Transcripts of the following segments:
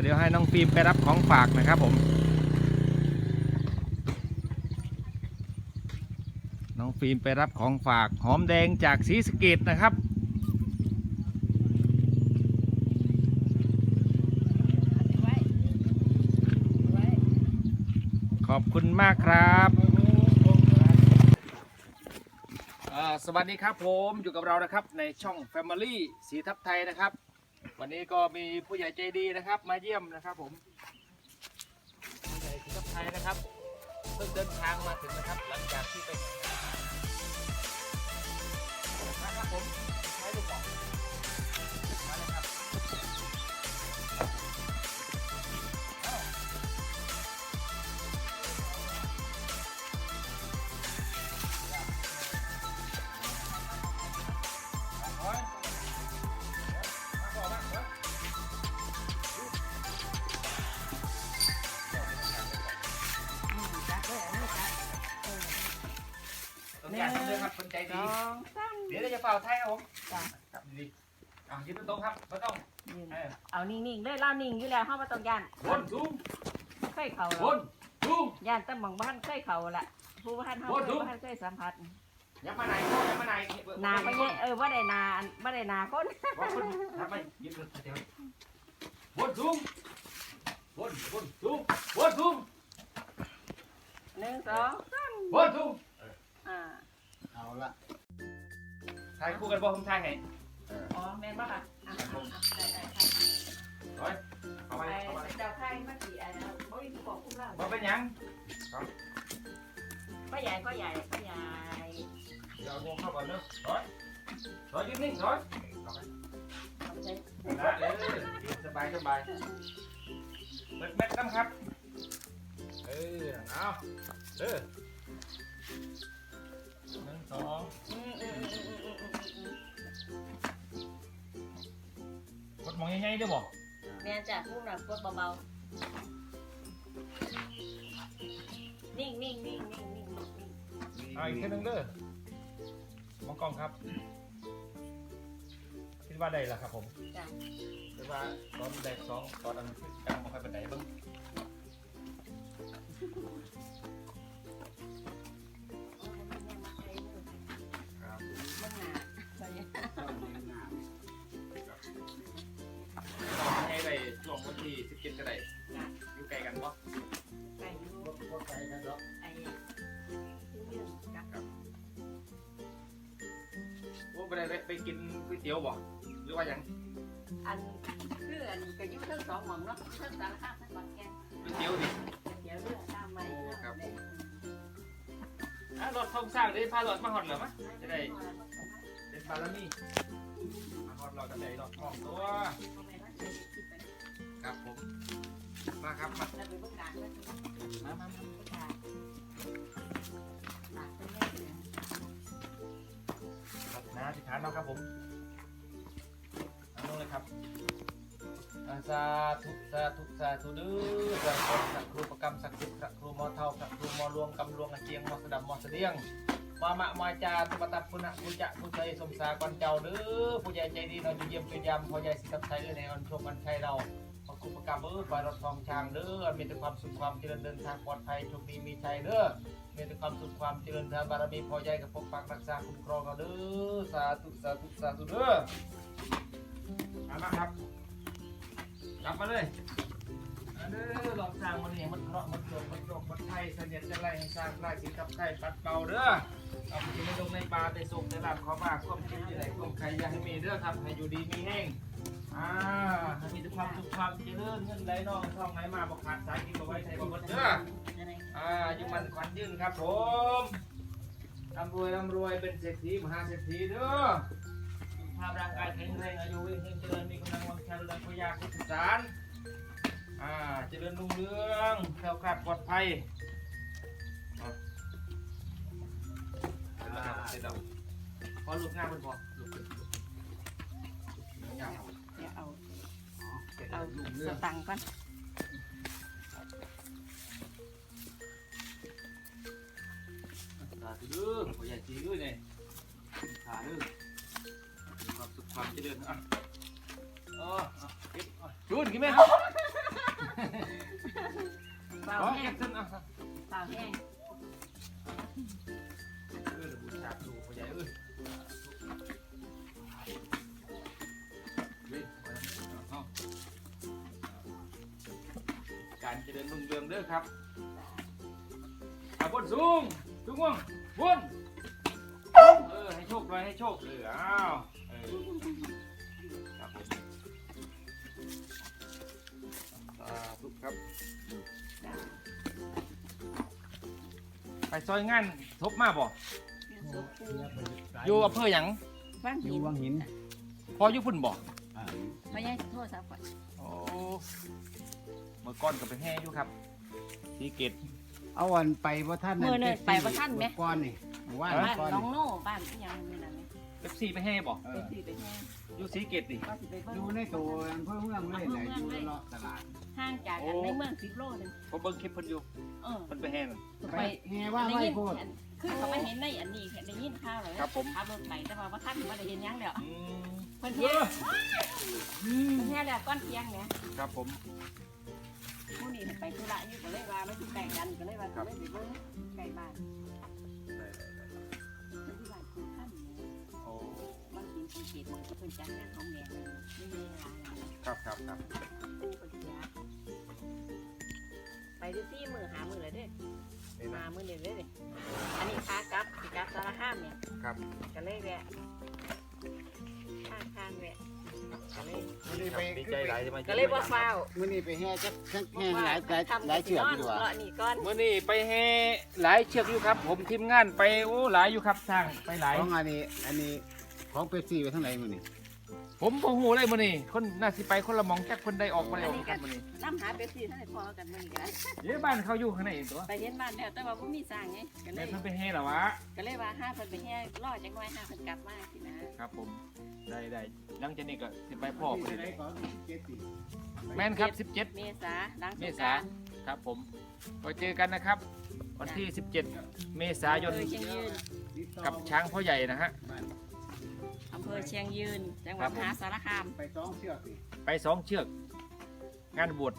เดี๋ยวให้น้องฟิล์มไปรับของฝากนะครับผม น้องฟิล์มไปรับของฝากหอมแดงจากศรีสเกดนะครับขอบคุณมากครับสวัสดีครับผมอยู่กับเรานะครับในช่อง Family สีทับไทยนะครับ วันนี้ก็มีผู้ใหญ่ใจดีนะครับ มาเยี่ยมนะครับ ผมผู้ใหญ่สีทับไทยนะครับ เพิ่งเดินทางมาถึงนะครับ หลังจากที่ไป สดี องสามเดี๋ยวเราจะเป่าไทยครับผมจ้ะครับดีๆอะยืนตรงๆครับไม่ต้องยืนเออเอานิ่งๆเลยเล่านิ่งอยู่แล้วเฮาบ่ต้องย่านวนสูงเคยเข้าวแล้วนสูงย่านแต่หม่องบ้านเคยเข้าละผู้บ้านเฮาโอ้เคดูยบ้านเคยสัมผัสอยับมาไหนเข้าอยับมาไหนนาไปเนี่ยเออบ่ได้นาบ่ได้นาคนว่าคนทำไปยืนเดี๋ยววนสูงวนวนสูงวนสูงหนึ่งสองสามวนสูงอ่าเอา ละถ่ายคู่กันบ่ผมถ่ายให้อ๋อแม่นบ่ค่ะอะอะอะได้ได้ค่ะร้อยเข้าไปไปเข้าไปเจ้าไข่มากี่อันนะบ่มีผู้ปกคุ้มเราบ่เป็นหยังพ่อใหญ่พ่อใหญ่พ่อใหญ่เดี๋ยวเอางวงเข้าก่อนเด้อร้อยร้อยยืนนิ่งร้อยเอาไปใช้นะเออยืนสบายสบายเปิดแม็กซ์ครับ เออเอาเด้อหนึ่ง สองอืมอืมอืมอืมอืมอืมอืมกดมองยังไงเด้อบอกแม่จ้ะพูดหน่อยกดเบาๆ นิ่งนิ่งนิ่งนิ่งนิ่งนิ่งเอาอีกแค่นึงเด้อมองกล้องครับ คิดว่าได้แล้วครับผมจ้ะคิดว่าตอนแรกสองตอนนั้นกลางมาค่อยเป็นไหนเบ้าง ไปได้ไปกินก๋วยเตี๋ยวบ่หรือว่าหยังอันคืออันก็อยุ่งทั้งสองหม่องเนาะทั้งสารคามทั้งบางแกนก๋วยเตี๋ยวดิเดี๋ยวเรื่องตามมาอีกครับเนาะอะรถทองสร้างได้พารถมาหอดเหรอมะจะได้เป็นบารมีมาหอดเราจะได้รถทองตัวครับผมมาครับมาแล้วไปเบิ่งการเบิ่งมามามา ครับนะที่ฐาเนาะครับผมเองเลยครับอาสาธุสาธุสาธุเด้อพระสักครูประกรรมสักดิ์สิทธิ์พระครูมอเท่าพระครูมอรวมกำลวงอาเจียงมอสะดับมอเสดียงมามะมาจาตุปตับพุนะพุจะพุใจสมสากรเจ้าเด้อผู้ใหญ่ใจดีเราจะเยี่ยมจุยำพ่อใหญ่สิทับไทยเอ้ยในอันชมอันชัยเรา ขอบคุณประกรรมเออฝ่ายรถทองช้างเด้อมีแต่ความสุขความเจริญเดินทางปลอดภัยโชคดีมีชัยเด้อมีแต่ความสุขความเจริญทางบารมีพอใจกับปกปักรักษาคุ้มครองเราเด้อสาธุสาธุสาธุเด้อมามาครับกลับมาเลยเอาเด้อหลอกสร้างมันนี่มันเคราะห์มันโศกมันโรคมันไทยเสนียดจะไล่ให้สร้างไล่สิกับไทยปัดเป่าเด้อเอาไปกินในดงในป่าไปส่งในลาบขอมากความคิดที่ไหนความใครอยากให้มีเด้อครับให้อยู่ดีมีแห้งอ่า ความเจริญเงินไหลนองท่องไหลมาบอกขาดสายกินบ่ไว้ใส่บ่หมดเด้ออ่ายู่มันขวัญยืนครับผมร่ำรวยร่ำรวยเป็นเศรษฐีมหาเศรษฐีเด้อภาพร่างกายแข็งแรงอายุยืนเจริญมีกำลังวังชาดังพยาคุณสารอ่าเจริญรุ่งเรืองแคล้วคลาดปลอดภัยอะเสร็จแล้วพอลูกงานเพิ่นพอลูกเพิ่นลูกงานบเดี๋ย เอาเสร็จเอาแล้วลุงสเรื่องตังค์ก่อนสาธุเด้อขอใหญ่จีด้วยเนี่ยสาธุมีความสุขความเจริญอะอ๋ออะเก็บอะจูนกินไหมครับเบาอ๋อแห้เก็งบเส้นอะเบาแห้งเออบูชาดูพ่อใหญ่เอ้ย การเจริญรุ่งเรืองเด้อครับอาบนสูงสูงว่งบนเออให้โชคหน่อยให้โชคเอออ้าวเออครับผมสาธุครับไปซอยงานทบมาบ่อยู่อำเภอหยังว่างอหิยู่นวังหินพออยู่พุ่นบ่อ่าไม่ใช่โทษสาวก่อนโอ้ เมื่อก่อนก็ไปแห่อยู่ครับสีเกตเอาวันไปว่าท่านมือเนี่ยไปว่าท่านไหม ก้อนนี่ว่าบ้านก้อนน้องโน่บ้านที่ยังไม่นานไหมเอฟซีไปแห่บ่เอไปอสี่ไปแห้งอยู่สีเกตดิก็สิไปเบิ่งอยู่ในตัวอำเภอเมืองเลยแหละอยู่เลาะตลาดห้างจากกันในเมืองสิบโลนึงผมเบิ่งคลิปเพิ่นอยู่เออเพิ่นไปแห่นั่นไปแห่ว่าได้ไหว้ยินโพดคือเขาไม่เห็นในอันนี้ได้ยินข่าวเลยครับผม ขับรถไปแต่ว่าว่าท่านไม่ได้เห็นยังเดียวอืมเพิ่นเฮ็ดเพิ่นเฮ็ดแล้วก้อนเทียงเนี่ยครับผมผู้นี้ ไปธุระอยู่ก็เลยว่าไม่ถูกไก่กันก็เลยว่าก็เลยไปเบิ่งไก่บ้านได้ได้ได้ที่บ้านคุณท่านโอ้บางทีภูเก็ตมันก็เป็นจังงานของแม่ไม่มีอะไรครับครับครับปูปัญญาไปดูซี่มือหามือเลยเด้มามือเดียวเลยอันนี้ค้ากลับสิกลับสารห้ามเนี่ยครับก็เลยแวะข้างข้างแวะก็เลย มื้อนี้ไปดีใจหลายจะมาก็เลยบ่ฟ้าวมื้อนี้ไปแห่จักจักแห่หลายหลายหลายเชือกอยู่ว่ะเลาะนี่ก่อนเมื่อนี้ไปแห่หลายเชือกอยู่ครับ ผมทีมงานไปโอ้หลายอยู่ครับทางไปหลายของอันนี้ อันนี้ของเป๊ปซี่ไปทางไหนมื้อนี้ ผมโมโหเลยมื้อนี้คนน่าสิไปคนละหมองจักคนใดออกมาได้ออกครับมื้อนี้น้ำหาเป๊ปซี่ท่านให้พอกันมื้อนี้ก็ได้เดี๋ยวบ้านเขาอยู่ข้างในเองตัวไปเห็นบ้านแล้วแต่ว่าบ่มีสร้างไงก็เลแม่ยเพิ่นไปแห่เหรอวะ ก็เลยว่าห้าเพิ่นไปแห่รอจังน้อยห้าเพิ่นกลับมาสินะครับผมได้ได้หลังจากนี้ก็สิไปพ่อมื้เพิ่นไหนเลยก่อนเจ็ดสิแม่นครับเมษาหลัง17สเมงกษารานต์ครับผมก็เจอกันนะครับ วันที่ 17 เมษายนอำเภอเชียงยืนกับช้างพ่อใหญ่นะฮะ อำเภอเชียงยืน จังหวัดครับผมมหาสารคาม ไปสองเชือกสิไปสองเชือก งานบวช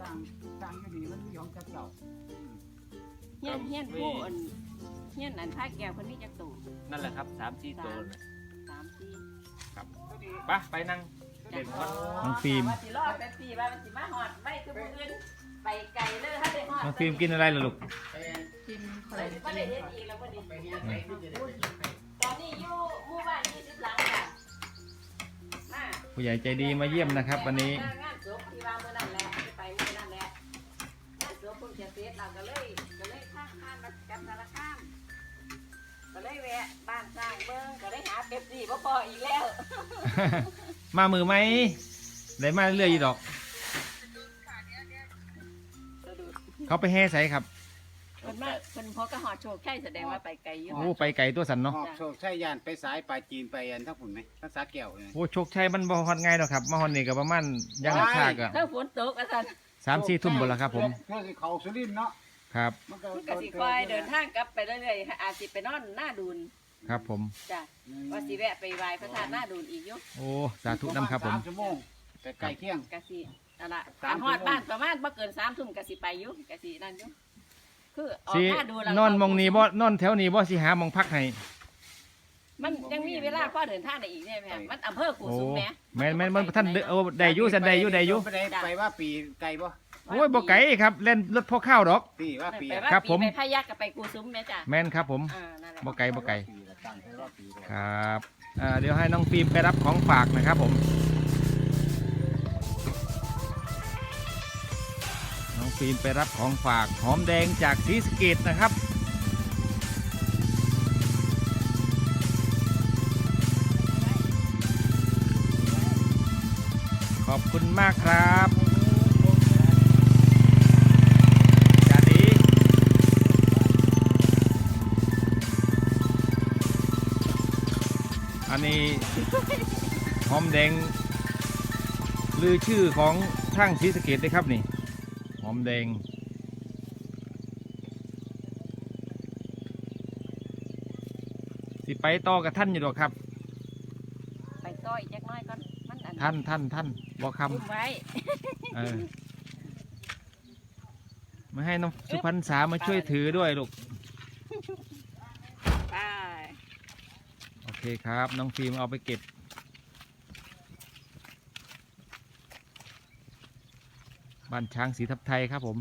สร้างสร้างอยู่ดีมันมีของเจ้าเจ้าเฮียนเฮียนผู้อันเฮียนอันภาคแก้วเพิ่นมีจักตู่นั่นแหละครับสามสี่ตัวสามสี่ไปไปนั่งเล่นก่อนน้องฟิล์ม ว่าสิรอแป๊บซี่ว่ามันสิมาฮอดไว้คือมื้ออื่นไปไกลเลยถ้าได้ฮอดน้องฟิล์มกินอะไรล่ะลูก ไปกินอะไรบ่ได้เฮ็ดอีกแล้วบ่ได้ไปแห่ไปที่จะได้ตอนนี้อยู่หมู่บ้าน20หลังค่ะมาผู้ใหญ่ใจดีมาเยี่ยมนะครับ วันนี้งานศพที่ว่ามื้อนั้นแหละไปมื้อนั้นแหละงานศพเพิ่งจะเสร็จเราก็เลยก็เลยข้ามข้ามมากับสารคามก็เลยแวะบ้านสร้างเบิ่งก็เลยหาเป๊ปซี่บ่พออีกแล้ว มามือไหมได้มาเรื่อยๆอยู่ดอก เขาไปแห่ใส่ครับเพิ่ นมาเพิ่นพอกระหอดโชคใช่แสดงว่าไปไกลอยู่ โอ้ไปไก่ตัวสันหเนาะอบโชคชัยยานไปสายปลาจีนไปอันทั้งฝุ่นไหมทั้งสาแก้วเลย โอ้โชคชัยมันบ่ฮอดง่ายดอกครับมาฮอดนี่ก็ประมาณยังว้ายชากอะถ้าฝนตกอาจารย์สามสี่ทุ่มหมดแล้วครับผมเพื่อสิเขาสุรินทร์เนาะครับ มันก็มันก็สิคอยเดินทางกลับไปเรื่อยๆอาจสิไปนอนหน้าดูนครับผม จ้ะว่าสิแวะไปไหว้พระธาตุหน้าดูนอีกอยู่โอ้สาธุน้ำครับผมสามชั่วโมงแต่ไกลเที่ยง กะสินั่นล่ะสามตามฮอดชั่วโมงบ้านประมาณบ่เกิน3ทุ่มกะสิไปอยู่กะสินั่นอยู่ คือออกสิหน้าดูแล้วนอนหมองนี้บ่นอนแถวนี้บ่สิหาหมองพักให้มันยังมีเวลาพอเดินทางได้อีกใช่ไหมมันอำเภอกูโอ้สุมแหม แม่นแม่นมันท่านเด้อโอ้ได้อยู่สันได้อยู่ได้อยู่ไปได้ไปว่าปีไกลบ่โอ้ยบ่ไกลครับเล่นรถพ่อข้าวดอกปีว่าปีไปอะว่าครับปีผม ไปพายักกับไปกูซุ้มแม่จ้ะแม่นครับผมอ่านั่นแหละบ่ไกลบ่ไกล ปีละตั้งไปว่าปีเลยครับอ่าเดี๋ยวให้น้องฟิล์มไปรับของฝากนะครับผม ฟิล์มไปรับของฝากหอมแดงจากศรีสเกดนะครับขอบคุณมากครับจาดีอันนี้หอมแดง ลือชื่อของช่างศรีสะเกดเลยครับนี่ หอมแดงสิไปต่อกับท่านอยู่หรอกครับ ไปต่ออีกจักหน้อยก่อนมันอันท่านท่านท่านบอกคคุมไว้ำเออมาให้น้องสุพรรณษามาช่วยถือด้วยลูก ไป โอเคครับ น้องฟิล์มเอาไปเก็บ บ้านช้างสีทับไทยครับผม